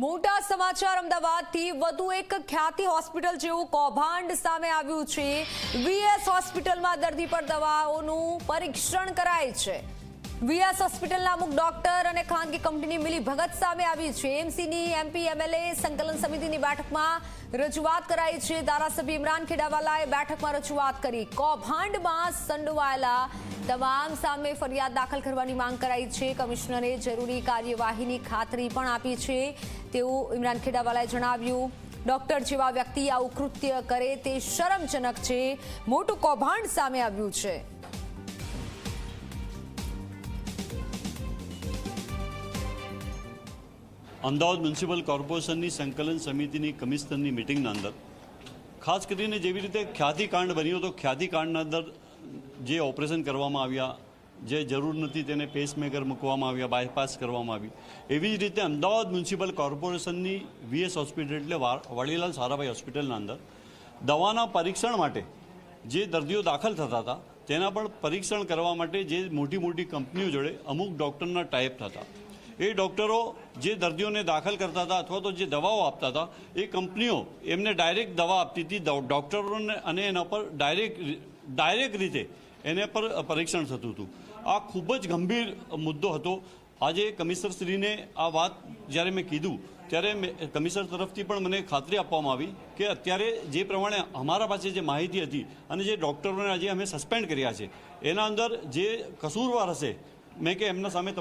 મોટા સમાચાર અમદાવાદથી વધુ એક ખ્યાતિ હોસ્પિટલ જેવું કૌભાંડ સામે આવ્યું છે. વીએસ હોસ્પિટલમાં દર્દી પર દવાઓનું પરીક્ષણ કરાય છે. વીએસ હોસ્પિટલના અમુક ડોક્ટર અને ખાનગી કંપનીની મિલી ભગત સામે આવી છે. એમસીની એમપી એમએલએ સંકલન સમિતિની બેઠકમાં રજૂઆત કરાઈ છે. ધારાસભ્ય ઇમરાન ખેડાવાલાએ બેઠકમાં રજૂઆત કરી. કૌભાંડમાં સંડોવાયેલા તમામ સામે ફરિયાદ દાખલ કરવાની માંગ કરાઈ છે. કમિશનરે જરૂરી કાર્યવાહીની ખાતરી પણ આપી છે. તેવું ઇમરાન ખેડાવાલાએ જણાવ્યું. ડોક્ટર જેવા વ્યક્તિ આવું કૃત્ય કરે તે શરમજનક છે. મોટું કૌભાંડ સામે આવ્યું છે. અમદાવાદ મ્યુનિસિપલ કોર્પોરેશનની સંકલન સમિતિની કમિશનરની મિટિંગના અંદર. ખાસ કરીને જેવી રીતે ખ્યાતિકાંડ બન્યો તો ખ્યાતિકાંડના અંદર જે ઓપરેશન કરવામાં આવ્યા, જે જરૂર નથી તેને પેસમેકર મૂકવામાં આવ્યા બાયપાસ કરવામાં આવી. એવી જ રીતે અમદાવાદ મ્યુનિસિપલ કોર્પોરેશનની વીએસ હોસ્પિટલ એટલે વાડીલાલ સારાભાઈ હોસ્પિટલના અંદર દવાના પરીક્ષણ માટે જે દર્દીઓ દાખલ થતા હતા, તેના પણ પરીક્ષણ કરવા માટે જે મોટી મોટી કંપનીઓ જોડે અમુક ડૉક્ટરના ટાઈપ થતા. એ ડૉક્ટરો જે દર્દીઓને દાખલ કરતા હતા અથવા તો જે દવાઓ આપતા હતા, એ કંપનીઓ એમને ડાયરેક્ટ દવા આપતી હતી ડૉક્ટરોને અને એના પર ડાયરેક્ટ ડાયરેક્ટ રીતે એને પર પરીક્ષણ થતું હતું. આ ખૂબ જ ગંભીર મુદ્દો હતો. આજે કમિશનરશ્રીને આ વાત જ્યારે મેં કીધું, ત્યારે કમિશનર તરફથી પણ મને ખાતરી આપવામાં આવી કે અત્યારે જે પ્રમાણે અમારા પાસે જે માહિતી હતી અને જે ડૉક્ટરોને આજે અમે સસ્પેન્ડ કર્યા છે, એના અંદર જે કસૂરવાર હશે, મેં કે એમના સામે